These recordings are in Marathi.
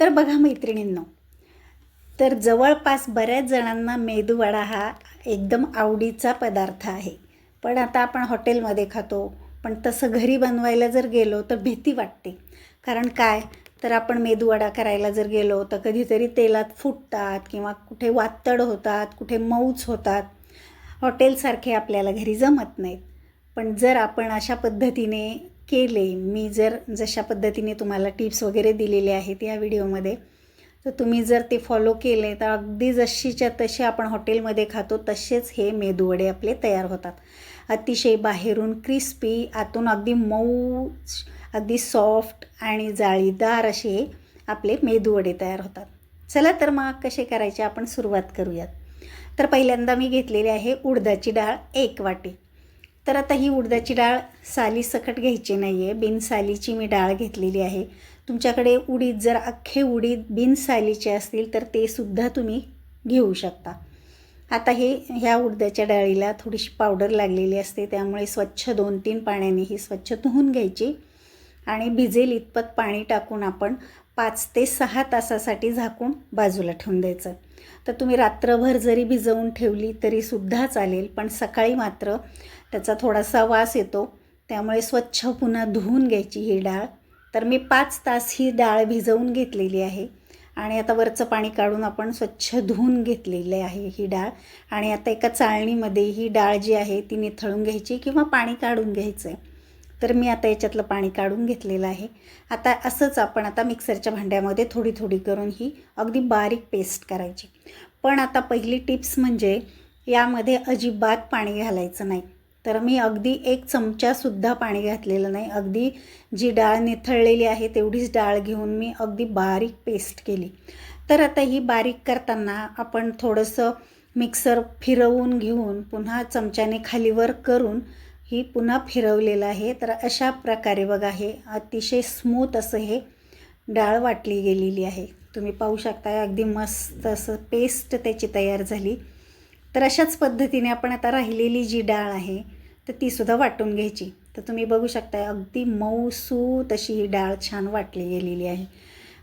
तर बघा मैत्रिणींनो तर जवळपास बऱ्याच जणांना मेदूवडा हा एकदम आवडीचा पदार्थ आहे. पण आता आपण हॉटेलमध्ये खातो पण तसं घरी बनवायला जर गेलो तर भीती वाटते. कारण काय? तर आपण मेदूवडा करायला जर गेलो तर कधीतरी तेलात फुटतात किंवा कुठे वातड होतात कुठे मऊच होतात. हॉटेलसारखे आपल्याला घरी जमत नाहीत. पण जर आपण अशा पद्धतीने केले मी जर जशा पद्धतीने तुम्हाला टिप्स वगैरे दिलेले आहेत या व्हिडिओमध्ये तर तुम्ही जर ते फॉलो केले तर अगदी जशीच्या तसे आपण हॉटेलमध्ये खातो तसेच हे मेदूवडे आपले तयार होतात. अतिशय बाहेरून क्रिस्पी आतून अगदी मऊ अगदी सॉफ्ट आणि जाळीदार असे आपले मेदूवडे तयार होतात. चला तर मग कसे करायचे आपण सुरुवात करूयात. तर पहिल्यांदा मी घेतलेली आहे उडदाची डाळ एक वाटी. तर आता ही उडदाची डाळ साली सकट घ्यायची नाही आहे बिनसालीची मी डाळ घेतलेली आहे. तुमच्याकडे उडीद जर अख्खे उडीद बिनसालीचे असतील तर ते सुद्धा तुम्ही घेऊ शकता. आता हे ह्या उडदाच्या डाळीला थोडीशी पावडर लागलेली असते त्यामुळे स्वच्छ दोन तीन पाण्याने ही स्वच्छ धुवून घ्यायची आणि भिजेल इतपत पाणी टाकून आपण पाच ते सहा तासासाठी झाकून बाजूला ठेवून द्यायचं. तर तुम्ही रात्रभर जरी भिजवून ठेवली तरीसुद्धा चालेल पण सकाळी मात्र त्याचा थोडासा वास येतो. त्यामुळे स्वच्छ पुन्हा धुवून घ्यायची ही डाळ. तर मी पाच तास ही डाळ भिजवून घेतलेली आहे. आणि आता वरचं पाणी काढून आपण स्वच्छ धुवून घेतलेले आहे ही डाळ. आणि आता एका चाळणीमध्ये ही डाळ जी आहे ती निथळून घ्यायची किंवा पाणी काढून घ्यायचं आहे तर मी आता याच्यातलं पाणी काढून घेतलेलं आहे. आता असंच आपण आता मिक्सरच्या भांड्यामध्ये थोडी थोडी करून ही अगदी बारीक पेस्ट करायची. पण आता पहिली टिप्स म्हणजे यामध्ये अजिबात पाणी घालायचं नाही. तर मी अगदी एक चमचासुद्धा पाणी घातलेलं नाही. अगदी जी डाळ निथळलेली आहे तेवढीच डाळ घेऊन मी अगदी बारीक पेस्ट केली. तर आता ही बारीक करताना आपण थोडंसं मिक्सर फिरवून घेऊन पुन्हा चमच्याने खालीवर करून ही पुन्हा फिरवलेलं आहे. तर अशा प्रकारे बघा हे अतिशय स्मूथ असं हे डाळ वाटली गेलेली आहे. तुम्ही पाहू शकता अगदी मस्त असं पेस्ट त्याची तयार झाली. तर अशाच पद्धतीने आपण आता राहिलेली जी डाळ आहे तर तीसुद्धा वाटून घ्यायची. तर तुम्ही बघू शकता अगदी मऊसू अशी ही डाळ छान वाटली गेलेली आहे.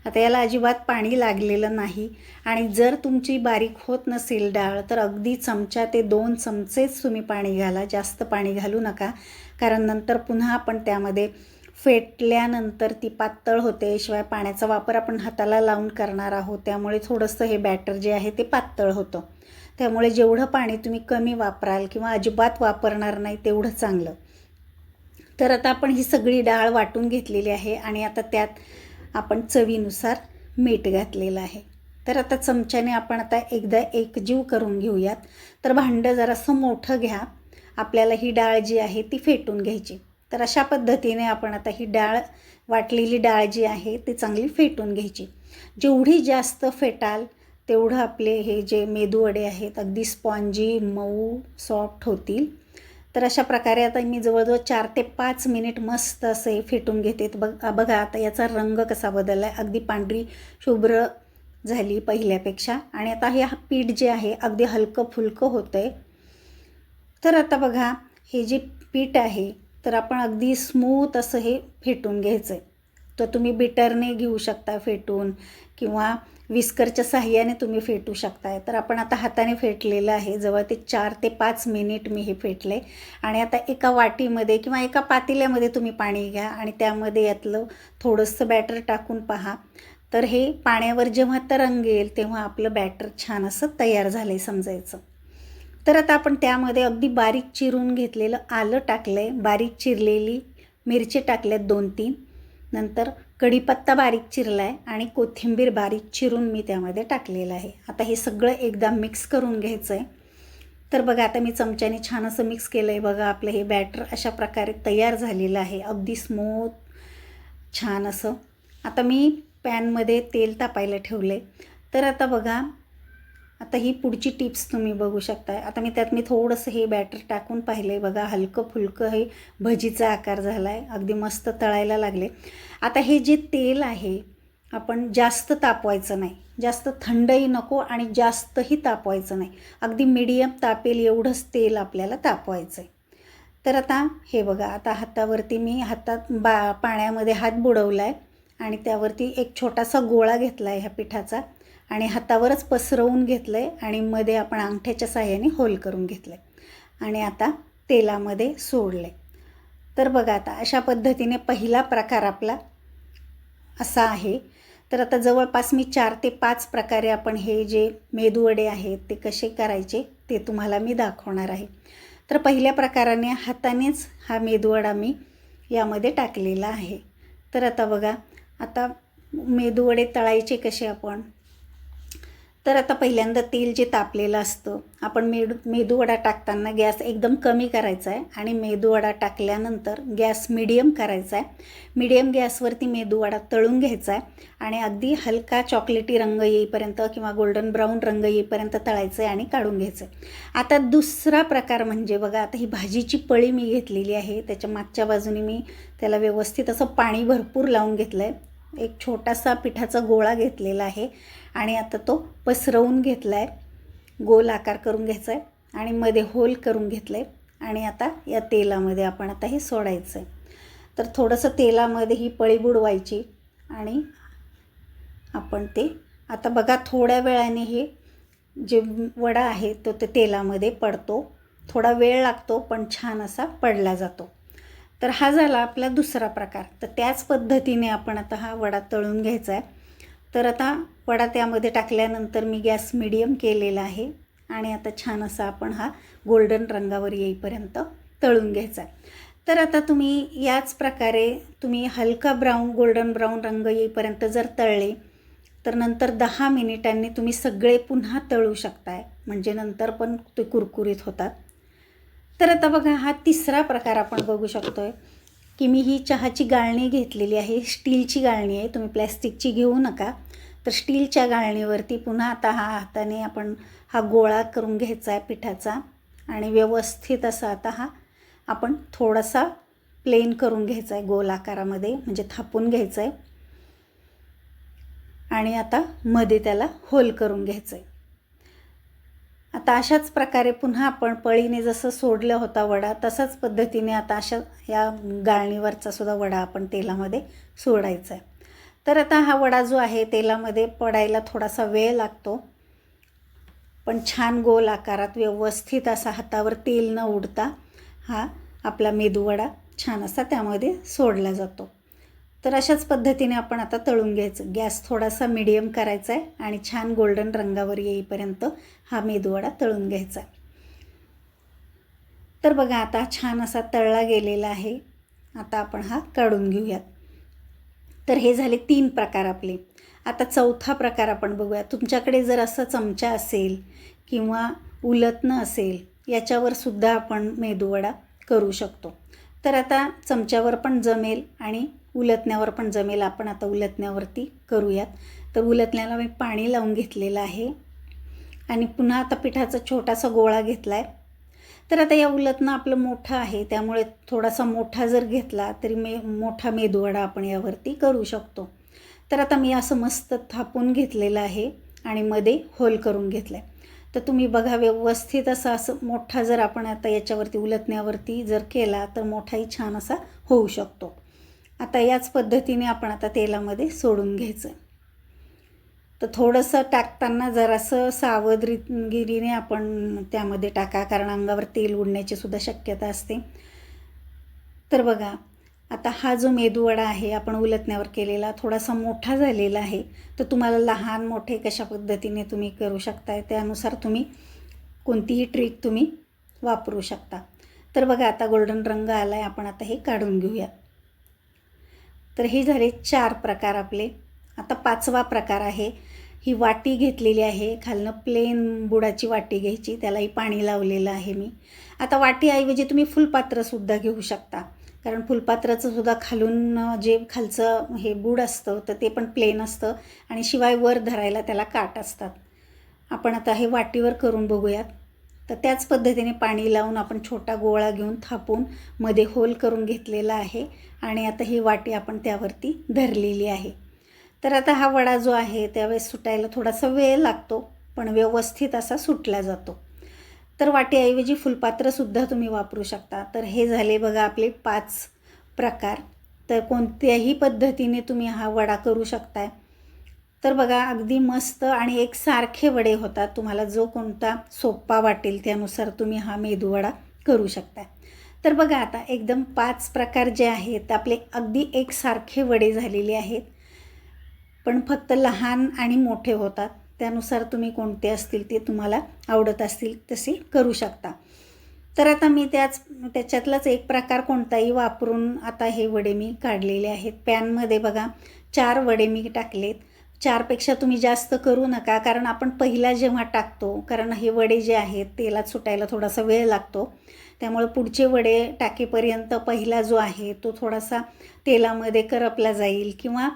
आता याला अजिबात पाणी लागलेलं नाही आणि जर तुमची बारीक होत नसेल डाळ तर अगदी चमचा ते दोन चमचेच तुम्ही पाणी घाला जास्त पाणी घालू नका. कारण नंतर पुन्हा आपण त्यामध्ये फेटल्यानंतर ती पातळ होते शिवाय पाण्याचा वापर आपण हाताला लावून करणार आहोत. त्यामुळे थोडंसं हे बॅटर जे आहे ते पातळ होतं. त्यामुळे जेवढं पाणी तुम्ही कमी वापराल किंवा अजिबात वापरणार नाही तेवढं चांगलं. तर आता आपण ही सगळी डाळ वाटून घेतलेली आहे आणि आता त्यात आपण चवीनुसार मीठ घातलेलं आहे. तर आता चमच्याने आपण आता एकदा एकजीव करून घेऊयात. तर भांडं जरासं मोठं घ्या. आपल्याला ही डाळ जी आहे ती फेटून घ्यायची. तर अशा पद्धतीने आपण आता ही डाळ वाटलेली डाळ जी आहे ती चांगली फेटून घ्यायची. जेवढी जास्त फेटाल तेवढं आपले हे जे मेदूवडे आहेत अगदी स्पॉन्जी मऊ सॉफ्ट होतील. तर अशा प्रकारे आता मी जवळजवळ चार ते पाच मिनिट मस्त असे फेटून घेते. बघ बघा आता याचा रंग कसा बदलला आहे अगदी पांढरी शुभ्र झाली पहिल्यापेक्षा. आणि आता हे पीठ जे आहे अगदी हलकं फुलकं होतं आहे तर आता बघा हे जे पीठ आहे तर आपण अगदी स्मूथ असं हे फेटून घ्यायचं आहे तर तुम्ही बिटरने घेऊ शकता फेटून किंवा विस्करच्या साह्याने तुम्ही फेटू शकताय. तर आपण आता हाताने फेटलेलं आहे. जवळ ते चार ते पाच मिनिट मी हे फेटले. आणि आता एका वाटीमध्ये किंवा एका पातेल्यामध्ये तुम्ही पाणी घ्या आणि त्यामध्ये यातलं थोडंसं बॅटर टाकून पहा. तर हे पाण्यावर जेव्हा तरंगेल तेव्हा आपलं बॅटर छान असं तयार झालं आहे समजायचं. तर आता आपण त्यामध्ये अगदी बारीक चिरून घेतलेलं आलं टाकलं आहे बारीक चिरलेली मिरची टाकल्यात दोन तीन नंतर कढीपत्ता बारीक चिरला आहे आणि कोथिंबीर बारीक चिरून मी त्यामध्ये टाकलेलं आहे. आता हे सगळं एकदा मिक्स करून घ्यायचं आहे तर बघा आता मी चमच्याने छान असं मिक्स केलं आहे बघा आपलं हे बॅटर अशा प्रकारे तयार झालेलं आहे. अगदी स्मूथ छान असं. आता मी पॅनमध्ये तेल तापायला ठेवलं आहे तर आता बघा आता ही पुढची टिप्स तुम्ही बघू शकताय. आता मी त्यात मी थोडंसं हे बॅटर टाकून पाहिलं आहे बघा हलकं फुलकं हे भजीचा आकार झाला आहे अगदी मस्त तळायला लागले. आता हे जे तेल आहे आपण जास्त तापवायचं नाही. जास्त थंडही नको आणि जास्तही तापवायचं नाही. अगदी मीडियम तापेल एवढंच तेल आपल्याला तापवायचं आहे तर आता हे बघा आता हातावरती मी हातात बा पाण्यामध्ये हात बुडवला आहे आणि त्यावरती एक छोटासा गोळा घेतला आहे ह्या पिठाचा. आणि हातावरच पसरवून घेतलं आहे आणि मध्ये आपण अंगठ्याच्या साह्याने होल करून घेतलं आहे आणि आता तेलामध्ये सोडलं आहे तर बघा आता अशा पद्धतीने पहिला प्रकार आपला असा आहे. तर आता जवळपास मी चार ते पाच प्रकारे आपण हे जे मेदूवडे आहेत ते कसे करायचे ते तुम्हाला मी दाखवणार आहे. तर पहिल्या प्रकाराने हातानेच हा मेदूवडा मी यामध्ये टाकलेला आहे. तर आता बघा आता मेदूवडे तळायचे कसे आपण? तर आता पहिल्यांदा तेल जे तापलेलं असतं आपण मेदू मेदूवडा टाकताना गॅस एकदम कमी करायचा आहे आणि मेदूवडा टाकल्यानंतर गॅस मिडियम करायचा आहे. मिडियम गॅसवरती मेदूवडा तळून घ्यायचा आहे आणि अगदी हलका चॉकलेटी रंग येईपर्यंत किंवा गोल्डन ब्राऊन रंग येईपर्यंत तळायचं आहे आणि काढून घ्यायचं आहे. आता दुसरा प्रकार म्हणजे बघा आता ही भाजीची पळी मी घेतलेली आहे. त्याच्या मागच्या बाजूने मी त्याला व्यवस्थित असं पाणी भरपूर लावून घेतलं आहे एक छोटासा पिठाचा गोळा घेतलेला आहे आणि आता तो पसरवून घेतला आहे गोल आकार करून घ्यायचा आहे आणि मध्ये होल करून घेतलं आहे आणि आता या तेलामध्ये आपण आता हे सोडायचं आहे तर थोडंसं तेलामध्ये ही पळी बुडवायची आणि आपण ते आता बघा थोड्या वेळाने हे जे वडा आहे तो ते तेलामध्ये पडतो. थोडा वेळ लागतो पण छान असा पडला जातो. तर हा झाला आपला दुसरा प्रकार. तर त्याच पद्धतीने आपण आता हा वडा तळून घ्यायचा आहे. तर आता वडा त्यामध्ये टाकल्यानंतर मी गॅस मिडियम केलेला आहे आणि आता छान असा आपण हा गोल्डन रंगावर येईपर्यंत तळून घ्यायचा आहे. तर आता तुम्ही याच प्रकारे तुम्ही हलका ब्राऊन गोल्डन ब्राऊन रंग येईपर्यंत जर तळले तर नंतर दहा मिनिटांनी तुम्ही सगळे पुन्हा तळू शकताय. म्हणजे नंतर पण ते कुरकुरीत होतात. तर आता बघा हा तिसरा प्रकार आपण बघू शकतो आहे की मी ही चहाची गाळणी घेतलेली आहे स्टीलची गाळणी आहे तुम्ही प्लॅस्टिकची घेऊ नका. तर स्टीलच्या गाळणीवरती पुन्हा आता हा हाताने आपण हा गोळा करून घ्यायचा आहे पिठाचा आणि व्यवस्थित असा आता हा आपण थोडासा प्लेन करून घ्यायचा आहे गोल आकारामध्ये म्हणजे थापून घ्यायचं आहे. आणि आता मध्ये त्याला होल करून घ्यायचं आहे. आता अशाच प्रकारे पुन्हा आपण पळीने जसं सोडलं होता वडा तसाच पद्धतीने आता अशा या गाळणीवरचा सुद्धा वडा आपण तेलामध्ये सोडायचा आहे तर आता हा वडा जो आहे तेलामध्ये पडायला थोडासा वेळ लागतो. पण छान गोल आकारात व्यवस्थित असा हातावर तेल न उडता हा आपला मेदूवडा छान असा त्यामध्ये सोडला जातो. तर अशाच पद्धतीने आपण आता तळून घ्यायचं. गॅस थोडासा मिडियम करायचा आहे आणि छान गोल्डन रंगावर येईपर्यंत हा मेदूवडा तळून घ्यायचा तर बघा आता छान असा तळला गेलेला आहे. आता आपण हा काढून घेऊयात. तर हे झाले तीन प्रकार आपले. आता चौथा प्रकार आपण बघूया तुमच्याकडे जर असं चमचा असेल किंवा उलतनं असेल याच्यावर सुद्धा आपण मेदूवडा करू शकतो. तर आता चमच्यावर पण जमेल आणि उलटण्यावर पण जमेल. आपण आता उलटण्यावरती करूयात. तर उलटण्याला मी पाणी लावून घेतलेलं आहे. आणि पुन्हा आता पिठाचा छोटासा गोळा घेतला आहे तर आता या उलटणं आपलं मोठं आहे. त्यामुळे थोडासा मोठा जर घेतला तरी मे मोठा मेदूवडा आपण यावरती करू शकतो. तर आता मी असं मस्त थापून घेतलेलं आहे आणि मध्ये होल करून घेतलं आहे तर तुम्ही बघा व्यवस्थित असा असं मोठा जर आपण आता याच्यावरती उलटण्यावरती जर केला तर मोठाही छान असा होऊ शकतो. आता याच पद्धतीने आपण आता तेलामध्ये सोडून घ्यायचं. तर थोडंसं टाकताना जरासं सावधगिरीने आपण त्यामध्ये टाका कारण अंगावर तेल उडण्याची सुद्धा शक्यता असते. तर बघा आता हा जो मेदूवडा आहे आपण उलटण्यावर केलेला थोडासा मोठा झालेला आहे तर तुम्हाला लहान मोठे कशा पद्धतीने तुम्ही करू शकताय त्यानुसार तुम्ही कोणतीही ट्रिक तुम्ही वापरू शकता. तर बघा आता गोल्डन रंग आला आहे आपण आता हे काढून घेऊया. तर हे झाले चार प्रकार आपले. आता पाचवा प्रकार आहे. ही वाटी घेतलेली आहे. खालनं प्लेन बुडाची वाटी घ्यायची. त्यालाही पाणी लावलेलं आहे मी. आता वाटीऐवजी तुम्ही फुलपात्रसुद्धा घेऊ शकता. कारण फुलपात्राचंसुद्धा खालून जे खालचं हे बूड असतं तर ते पण प्लेन असतं आणि शिवाय वर धरायला त्याला काट असतात. आपण आता हे वाटीवर करून बघूयात. तर त्याच पद्धतीने पाणी लावून आपण छोटा गोळा घेऊन थापून मध्ये होल करून घेतलेला आहे. आणि आता ही वाटी आपण त्यावरती धरलेली आहे. तर आता हा वडा जो आहे त्यावेळेस सुटायला थोडासा वेळ लागतो पण व्यवस्थित असा सुटला जातो. तर वाटीऐवजी फुलपात्रसुद्धा तुम्ही वापरू शकता. तर हे झाले बघा आपले पाच प्रकार. तर कोणत्याही पद्धतीने तुम्ही हा वडा करू शकताय. तर बघा अगदी मस्त आणि एकसारखे वडे होतात. तुम्हाला जो कोणता सोप्पा वाटेल त्यानुसार तुम्ही हा मेदूवडा करू शकता. तर बघा आता एकदम पाच प्रकार जे आहेत आपले अगदी एकसारखे वडे झालेले आहेत. पण फक्त लहान आणि मोठे होतात. त्यानुसार तुम्ही कोणते असतील ते तुम्हाला आवडत असतील तसे करू शकता. तर आता मी त्याच त्याच्यातलाच एक प्रकार कोणताही वापरून आता हे वडे मी काढलेले आहेत. पॅनमध्ये बघा चार वडे मी टाकलेत. चारपेक्षा तुम्ही जास्त करू नका कारण आपण पहिला जेव्हा टाकतो कारण हे वडे जे आहेत तेलात सुटायला थोडासा वेळ लागतो. त्यामुळे पुढचे वडे टाकेपर्यंत पहिला जो आहे तो थोडासा तेलामध्ये करपला जाईल किंवा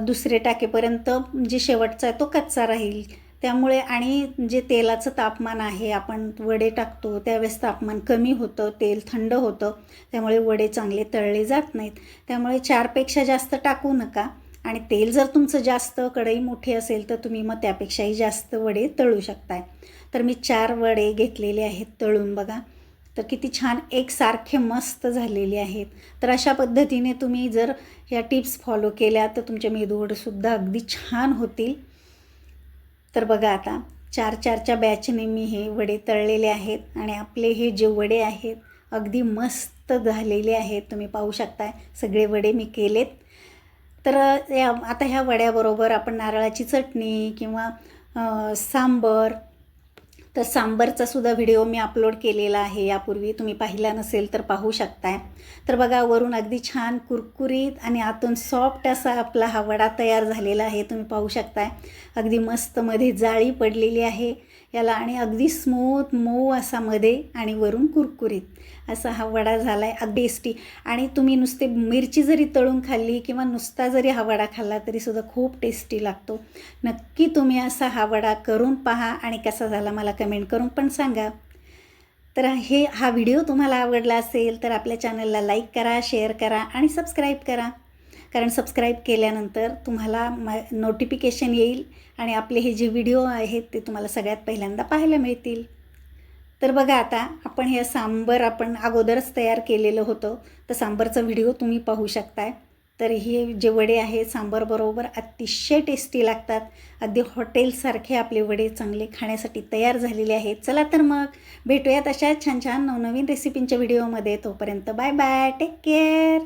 दुसरे टाकेपर्यंत जे शेवटचा आहे तो कच्चा राहील. त्यामुळे आणि जे तेलाचं तापमान आहे आपण वडे टाकतो त्यावेळेस तापमान कमी होतं तेल थंड होतं. त्यामुळे वडे चांगले तळले जात नाहीत. त्यामुळे चारपेक्षा जास्त टाकू नका. आणि तेल जर तुमचं जास्त कढई मोठी असेल तर तुम्ही मग त्यापेक्षाही जास्त वडे तळू शकताय. तर मी चार वडे घेतलेले आहेत तळून बघा. तर किती छान एकसारखे मस्त झालेले आहेत. तर अशा पद्धतीने तुम्ही जर या टिप्स फॉलो केल्या तर तुमचे मेदूवडेसुद्धा अगदी छान होतील. तर बघा आता चार चारच्या बॅचने मी हे वडे तळलेले आहेत आणि आपले हे जे वडे आहेत अगदी मस्त झालेले आहेत. तुम्ही पाहू शकताय सगळे वडे मी केलेत. तर या आता ह्या वड्याबरोबर आपण नारळाची चटणी किंवा सांबर तर सांबरचा सुद्धा व्हिडिओ मी अपलोड केलेला आहे. यापूर्वी तुम्ही पाहिला नसेल तर पाहू शकताय. तर बघा वरून अगदी छान कुरकुरीत आणि आतून सॉफ्ट असा आपला हा वडा तयार झालेला आहे. तुम्ही पाहू शकताय. अगदी मस्त मध्ये जाळी पडलेली आहे. याला आणि अगदी स्मूथ मऊ असा मध्ये आणि वरून कुरकुरीत. असा हा वडा झाला आहे बेस्टी आणि तुम्ही नुसते मिरची जरी तळून खाल्ली किंवा नुसता जरी हा वडा खाल्ला तरीसुद्धा खूप टेस्टी लागतो. नक्की तुम्ही असा हा वडा करून पहा आणि कसा झाला मला कमेंट करून पण सांगा. तर हे हा व्हिडिओ तुम्हाला आवडला असेल तर आपल्या चॅनलला लाईक करा शेअर करा आणि सबस्क्राईब करा. कारण सबस्क्राईब केल्यानंतर तुम्हाला म नोटिफिकेशन येईल आणि आपले हे जे व्हिडिओ आहेत ते तुम्हाला सगळ्यात पहिल्यांदा पाहायला मिळतील. तर बघा आता आपण हे सांबर आपण अगोदरच तयार केलेलं होतं. तर सांबरचा व्हिडिओ तुम्ही पाहू शकताय. तर हे जे वडे आहेत सांबारबरोबर अतिशय टेस्टी लागतात. अगदी हॉटेलसारखे आपले वडे चांगले खाण्यासाठी तयार झालेले आहेत. चला तर मग भेटूयात अशा छान छान नवनवीन रेसिपींच्या व्हिडिओमध्ये. तोपर्यंत बाय बाय टेक केअर